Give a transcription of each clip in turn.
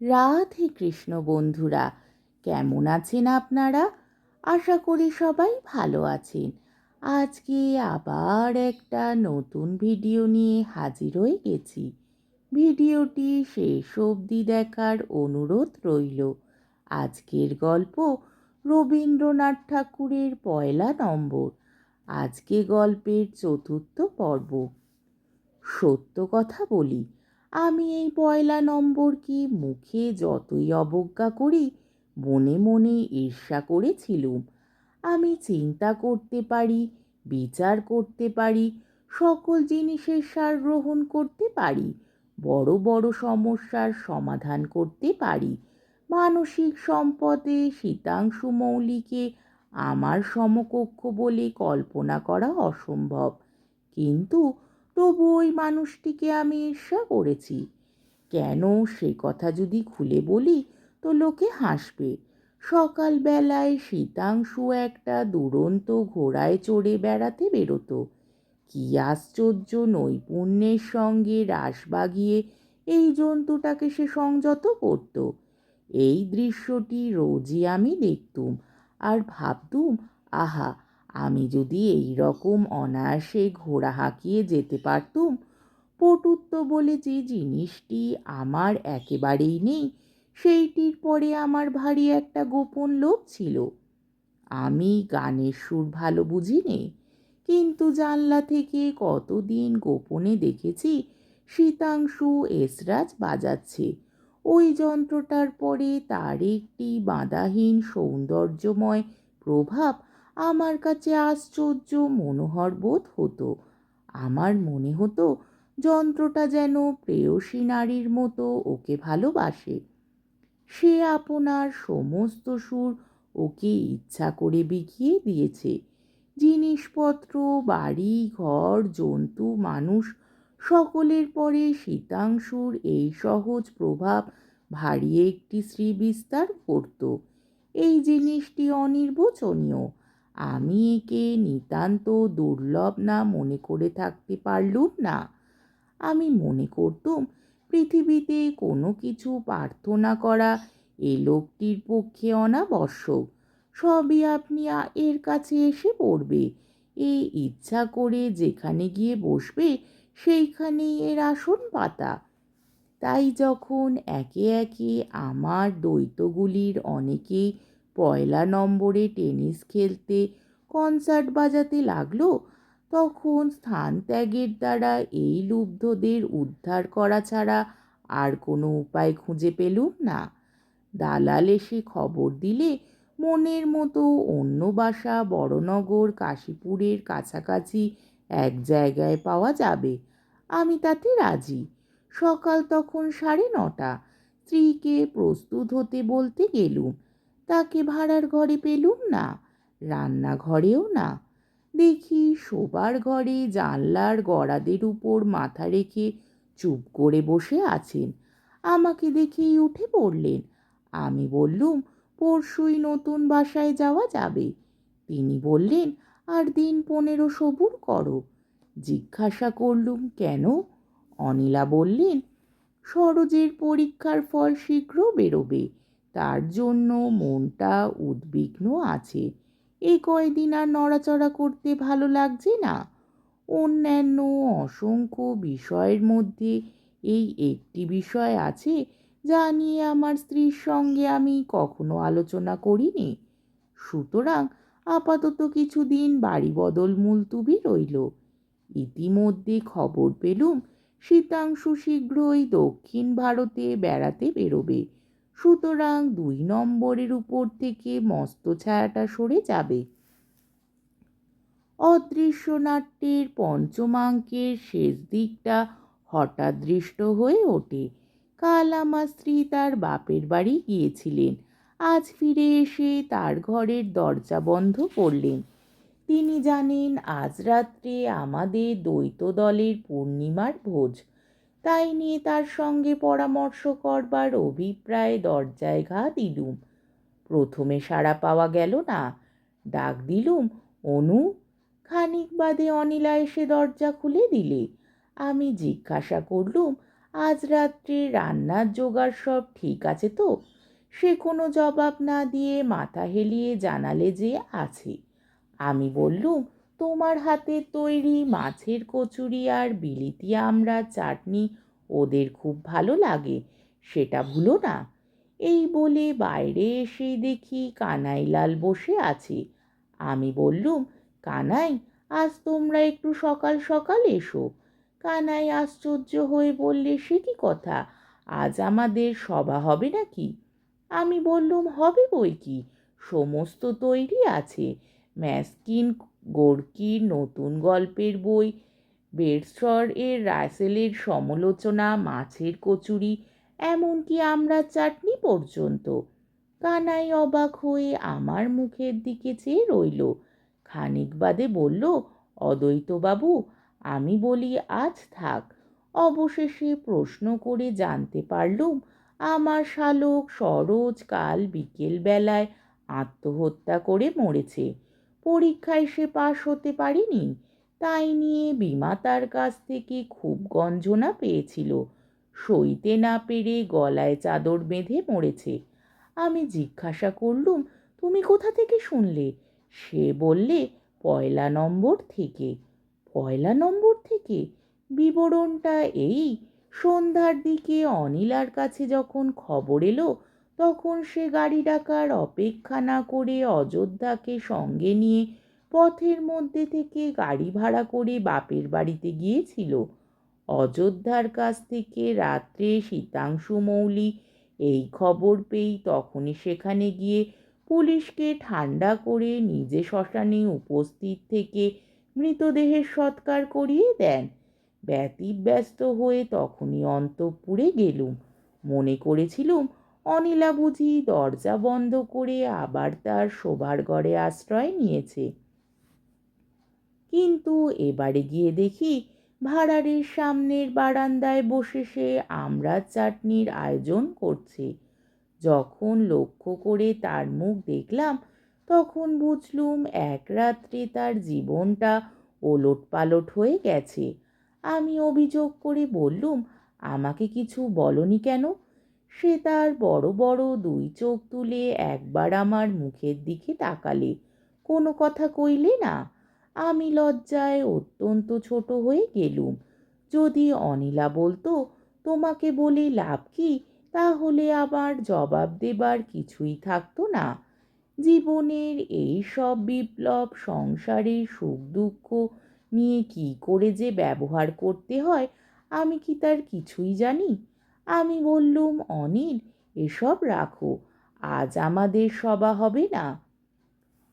রাধে কৃষ্ণ বন্ধুরা, কেমন আছেন আপনারা? আশা করি সবাই ভালো আছেন। আজকে আবার একটা নতুন ভিডিও নিয়ে হাজির হয়ে গেছি। ভিডিওটি শেষ অবধি দেখার অনুরোধ রইল। আজকের গল্প রবীন্দ্রনাথ ঠাকুরের পয়লা নম্বর। আজকে গল্পের চতুর্থ পর্ব। সত্য কথা বলি আমি এই পয়লা নম্বর কি মুখে যতই অবজ্ঞা করি, মনে মনে ঈর্ষা করেছিলুম। আমি চিন্তা করতে পারি, বিচার করতে পারি, সকল জিনিসের সার গ্রহণ করতে পারি, বড় বড় সমস্যার সমাধান করতে পারি, মানসিক সম্পদে শীতাংশু মৌলিকে আমার সমকক্ষ বলে কল্পনা করা অসম্ভব। কিন্তু তবু ওই মানুষটিকে আমি ঈর্ষা করেছি। কেন সে কথা যদি খুলে বলি, তো লোকে হাসবে। সকালবেলায় শীতাংশু একটা দুরন্ত ঘোড়ায় চড়ে বেড়াতে বেরোতো। কি আশ্চর্য নৈপুণ্যের সঙ্গে রাস বাগিয়ে এই জন্তুটাকে সে সংযত করত। এই দৃশ্যটি রোজই আমি দেখতুম আর ভাবতুম, আহা আমি যদি এই রকম অনায়াসে ঘোড়া হাঁকিয়ে যেতে পারতুম, পটুত্ব বলে যে জিনিসটি আমার একেবারেই নেই, সেইটির পরে আমার ভারী একটা গোপন লোভ ছিল। আমি গানের সুর ভালো বুঝি নে কিন্তু জানলা থেকে কতদিন গোপনে দেখেছি শীতাংশু এসরাজ বাজাচ্ছে। ওই যন্ত্রটার পরে তার একটি বাঁধাহীন সৌন্দর্যময় প্রভাব আমার কাছে আশ্চর্য মনোহর বোধ হতো। আমার মনে হতো যন্ত্রটা যেন প্রেয়সী নারীর মতো ওকে ভালোবাসে। সে আপনার সমস্ত সুর ওকে ইচ্ছা করে বিকিয়ে দিয়েছে। জিনিসপত্র, বাড়ি, ঘর, জন্তু, মানুষ, সকলের পরে শীতাংশুর এই সহজ প্রভাব ভারী একটি শ্রী বিস্তার করত। এই জিনিসটি অনির্বচনীয়। আমি একে নিতান্ত দুর্লভ না মনে করে থাকতে পারলুম না। আমি মনে করতুম পৃথিবীতে কোনো কিছু প্রার্থনা করা এ লোকটির পক্ষে অনাবশ্যক। সবই আপনি এর কাছে এসে পড়বে। এই ইচ্ছা করে যেখানে গিয়ে বসবে সেইখানেই এর আসন পাতা। তাই যখন একে একে আমার দ্বৈতগুলির অনেকেই পয়লা নম্বরে টেনিস খেলতে কনসার্ট বাজাতে লাগল, তখন স্থান ত্যাগের দ্বারা এই লুব্ধদের উদ্ধার করা ছাড়া আর কোনো উপায় খুঁজে পেলুম না। দালাল এসে খবর দিলে মনের মতো অন্য বাসা, বড়নগর, কাশীপুরের কাছাকাছি এক জায়গায় পাওয়া যাবে। আমি তাতে রাজি। সকাল তখন সাড়ে নটা। স্ত্রীকে প্রস্তুত হতে বলতে গেলুম। তাকে ভাড়ার ঘরে পেলুম না, রান্নাঘরেও না। দেখি শোবার ঘরে জানলার গড়াদের উপর মাথা রেখে চুপ করে বসে আছেন। আমাকে দেখেই উঠে পড়লেন। আমি বললুম, পরশুই নতুন বাসায় যাওয়া যাবে। তিনি বললেন, আর দিন পনেরো সবুর করো। জিজ্ঞাসা করলুম, কেন? অনিলা বললেন, সরোজের পরীক্ষার ফল শীঘ্র বেরোবে। তার জন্য মনটা উদ্বিগ্ন আছে। এ কয়দিন আর নড়াচড়া করতে ভালো লাগছে না? অন্যান্য অসংখ্য বিষয়ের মধ্যে এই একটি বিষয় আছে যা নিয়ে আমার স্ত্রীর সঙ্গে আমি কখনো আলোচনা করিনি। সুতরাং আপাতত কিছুদিন বাড়ি বদল মুলতুবি রইল। ইতিমধ্যে খবর পেলুম, শীতাংশু শীঘ্রই দক্ষিণ ভারতে বেড়াতে বেরোবে। সুতরাং দুই নম্বরের উপর থেকে মস্ত ছায়াটা সরে যাবে। অদৃশ্য নাট্যের পঞ্চমাঙ্কের শেষ দিকটা হঠাৎ দৃষ্ট হয়ে ওঠে। কাল আমার স্ত্রী তার বাপের বাড়ি গিয়েছিলেন। আজ ফিরে এসে তার ঘরের দরজা বন্ধ করলেন। তিনি জানেন, আজ রাত্রে আমাদের দ্বৈত দলের পূর্ণিমার ভোজ। তাই নিয়ে তার সঙ্গে পরামর্শ করবার অভিপ্রায় দরজায় ঘা দিলুম। প্রথমে সাড়া পাওয়া গেল না। ডাক দিলুম, অনু? খানিক বাদে অনিলা এসে দরজা খুলে দিলে। আমি জিজ্ঞাসা করলুম, আজ রাত্রে রান্নার জোগাড় সব ঠিক আছে তো? সে কোনো জবাব না দিয়ে মাথা হেলিয়ে জানালে যে আছে। আমি বললুম তোমার হাতের তৈরি মাছের কচুরি আর বিলিতি আমরা চাটনি, ওদের খুব ভালো লাগে, সেটা ভুলো না। এই বলে বাইরে এসে দেখি কানাইলাল বসে আছে। আমি বললুম, কানাই, আজ তোমরা একটু সকাল সকাল এসো। কানাই আশ্চর্য হয়ে বললে, সে কি কথা? আজ আমাদের সভা হবে নাকি? আমি বললুম, হবে বই কি? সমস্ত তৈরি আছে। ম্যাস্কিন, গোর্কির নতুন গল্পের বই বেরসর এর রাসেলের সমালোচনা, মাছের কচুরি, এমনকি আমরা চাটনি পর্যন্ত। কানাই অবাক হয়ে আমার মুখের দিকে চেয়ে রইল। খানিক বাদে বলল, অদ্বৈতবাবু, আমি বলি আজ থাক। অবশেষে প্রশ্ন করে জানতে পারলুম, আমার শালক সরোজ কাল বিকেলবেলায় আত্মহত্যা করে মরেছে। পরীক্ষায় সে পাশ হতে পারেনি। তাই নিয়ে বিমাতার কাছ থেকে খুব গঞ্জনা পেয়েছিল। সইতে না পেরে গলায় চাদর বেঁধে মরেছে। আমি জিজ্ঞাসা করলুম, তুমি কোথা থেকে শুনলে? সে বললে, পয়লা নম্বর থেকে। পয়লা নম্বর থেকে? বিবরণটা এই। সন্ধ্যার দিকে অনিলার কাছে যখন খবর এলো তখন সে গাড়ি ডাকার অপেক্ষা না করে অযোধ্যাকে সঙ্গে নিয়ে পথের মধ্যে থেকে গাড়ি ভাড়া করে বাপের বাড়িতে গিয়েছিল। অযোধ্যার কাছ থেকে রাত্রে শীতাংশু মৌলি এই খবর পেয়েই তখনই সেখানে গিয়ে পুলিশকে ঠান্ডা করে নিজে শ্মশানে উপস্থিত থেকে মৃতদেহের সৎকার করিয়ে দেন। ব্যতিব্যস্ত হয়ে তখনই অন্তঃপুরে গেলুম। মনে করেছিলুম অনিলা বুঝি দরজা বন্ধ করে আবার তার শোবার ঘরে আশ্রয় নিয়েছে। কিন্তু এবারে গিয়ে দেখি ভাড়ারের সামনের বারান্দায় বসে সে আমরা চাটনির আয়োজন করছে। যখন লক্ষ্য করে তার মুখ দেখলাম, তখন বুঝলুম এক রাত্রে তার জীবনটা ওলট পালট হয়ে গেছে। আমি অভিযোগ করে বললুম, আমাকে কিছু বলনি কেন? সে তার বড় বড় দুই চোখ তুলে একবার আমার মুখের দিকে তাকালে। কোনো কথা কইলে না, আমি লজ্জায় অত্যন্ত ছোট হয়ে গেলুম। যদি অনিলা বলতো, তোমাকে বলে লাভ কি? তাহলে আবার জবাব দেবার কিছুই থাকতো না। জীবনের এই সব বিপ্লব, সংসারের সুখ দুঃখ নিয়ে কি করে যে ব্যবহার করতে হয়, আমি কি তার কিছুই জানি? আমি বললুম, অনিল, এসব রাখো, আজ আমাদের সভা হবে না।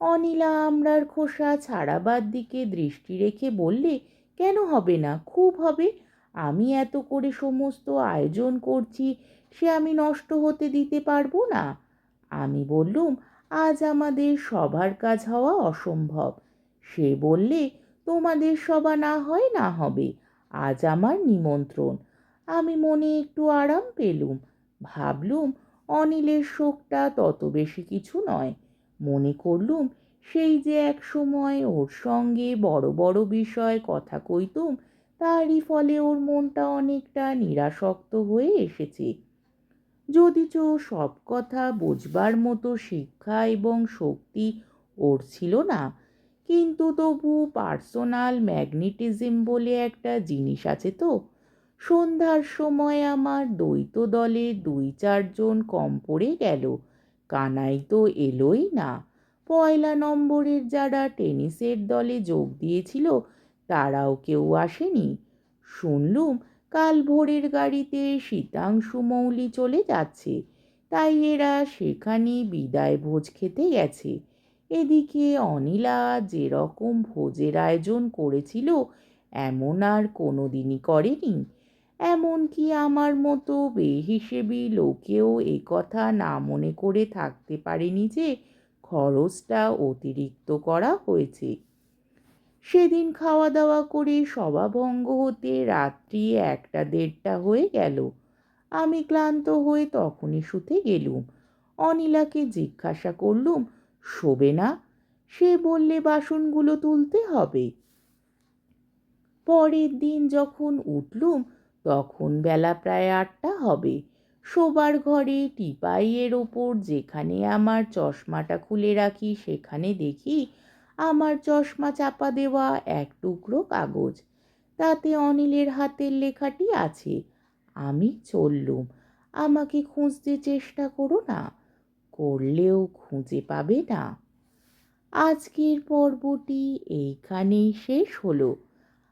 অনিলা আমরার খোসা ছাড়াবার দিকে দৃষ্টি রেখে বললে, কেন হবে না, খুব হবে, আমি এত করে সমস্ত আয়োজন করছি, সে আমি নষ্ট হতে দিতে পারব না। আমি বললুম, আজ আমাদের সবার কাজ হওয়া অসম্ভব, সে বললে, তোমাদের সভা না হয় না হবে, আজ আমার নিমন্ত্রণ। আমি মনে একটু আরাম পেলুম। ভাবলুম অনিলের শোকটা তত বেশি কিছু নয়। মনে করলুম সেই যে এক সময় ওর সঙ্গে বড় বড় বিষয় কথা কইতুম, তারই ফলে ওর মনটা অনেকটা নিরাসক্ত হয়ে এসেছে। যদিচ সব কথা বোঝবার মতো শিক্ষা এবং শক্তি ওর ছিল না, কিন্তু তবু পার্সোনাল ম্যাগনেটিজম বলে একটা জিনিস আছে তো। সন্ধ্যার সময় আমার দ্বৈত দলে দুই চারজন কম পড়ে গেল। কানাই তো এলোই না। পয়লা নম্বরের যারা টেনিসের দলে যোগ দিয়েছিল, তারাও কেউ আসেনি। শুনলুম, কাল ভোরের গাড়িতে শীতাংশু মৌলি চলে যাচ্ছে। তাই এরা সেখানে বিদায় ভোজ খেতে গেছে। এদিকে অনিলা যেরকম ভোজের আয়োজন করেছিল, এমন আর কোনো দিনই করেনি। এমনকি আমার মতো বেহিসেবি লোকেও এ কথা না মনে করে থাকতে পারেনি যে খরচটা অতিরিক্ত করা হয়েছে। সেদিন খাওয়া দাওয়া করে সভাভঙ্গ হতে রাত্রি একটা দেড়টা হয়ে গেল। আমি ক্লান্ত হয়ে তখনই শুতে গেলুম। অনিলাকে জিজ্ঞাসা করলুম, শোবে না? সে বললে বাসনগুলো তুলতে হবে? পরের দিন যখন উঠলুম তখন বেলা প্রায় আটটা হবে। শোবার ঘরে টিপাইয়ের ওপর যেখানে আমার চশমাটা খুলে রাখি, সেখানে দেখি আমার চশমা চাপা দেওয়া এক টুকরো কাগজ। তাতে অনিলের হাতের লেখাটি আছে। আমি চললুম। আমাকে খুঁজতে চেষ্টা করো না। করলেও খুঁজে পাবে না। আজকের পর্বটি এইখানেই শেষ হলো।